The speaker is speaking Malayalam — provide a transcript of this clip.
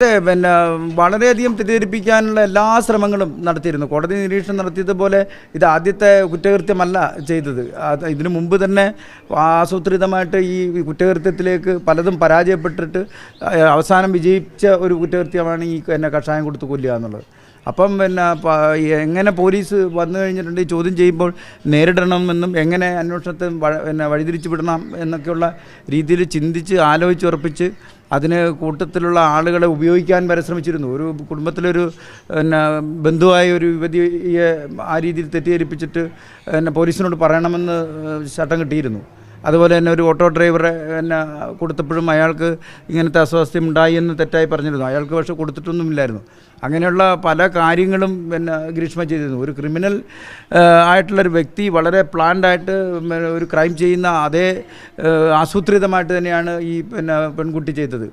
പിന്നെ വളരെയധികം തെറ്റിദ്ധരിപ്പിക്കാനുള്ള എല്ലാ ശ്രമങ്ങളും നടത്തിയിരുന്നു. കോടതി നിരീക്ഷണം നടത്തിയതുപോലെ ഇത് ആദ്യത്തെ കുറ്റകൃത്യമല്ല ചെയ്തത്. ഇതിനു മുമ്പ് തന്നെ ആസൂത്രിതമായിട്ട് ഈ കുറ്റകൃത്യത്തിലേക്ക് പലതും പരാജയപ്പെട്ടിട്ട് അവസാനം വിജയിച്ച ഒരു കുറ്റകൃത്യമാണ് ഈ എന്നെ കഷായം കൊടുത്ത് കൊല്ലുക എന്നുള്ളത്. അപ്പം പിന്നെ എങ്ങനെ പോലീസ് വന്നു കഴിഞ്ഞിട്ടുണ്ടെങ്കിൽ ചോദ്യം ചെയ്യുമ്പോൾ നേരിടണമെന്നും എങ്ങനെ അന്വേഷണത്തെ പിന്നെ വഴിതിരിച്ചു വിടണം എന്നൊക്കെയുള്ള രീതിയിൽ ചിന്തിച്ച് ആലോചിച്ചുറപ്പിച്ച് അതിന് കൂട്ടത്തിലുള്ള ആളുകളെ ഉപയോഗിക്കാൻ വരെ ശ്രമിച്ചിരുന്നു. ഒരു കുടുംബത്തിലൊരു പിന്നെ ബന്ധുവായ ഒരു യുവതിയെ ആ രീതിയിൽ തെറ്റിദ്ധരിപ്പിച്ചിട്ട് പിന്നെ പോലീസിനോട് പറയണമെന്ന് ചട്ടം കിട്ടിയിരുന്നു. അതുപോലെ തന്നെ ഒരു ഓട്ടോ ഡ്രൈവറെ എന്നെ കൊടുത്തപ്പോഴും അയാൾക്ക് ഇങ്ങനത്തെ അസ്വാസ്ഥ്യം ഉണ്ടായി എന്ന് തെറ്റായി പറഞ്ഞിരുന്നു. അയാൾക്ക് പക്ഷേ കൊടുത്തിട്ടൊന്നുമില്ലായിരുന്നു. അങ്ങനെയുള്ള പല കാര്യങ്ങളും പിന്നെ ഗ്രീഷ്മ ചെയ്തിരുന്നു. ഒരു ക്രിമിനൽ ആയിട്ടുള്ളൊരു വ്യക്തി വളരെ പ്ലാൻഡായിട്ട് ഒരു ക്രൈം ചെയ്യുന്ന അതേ ആസൂത്രിതമായിട്ട് തന്നെയാണ് ഈ പിന്നെ പെൺകുട്ടി ചെയ്തത്.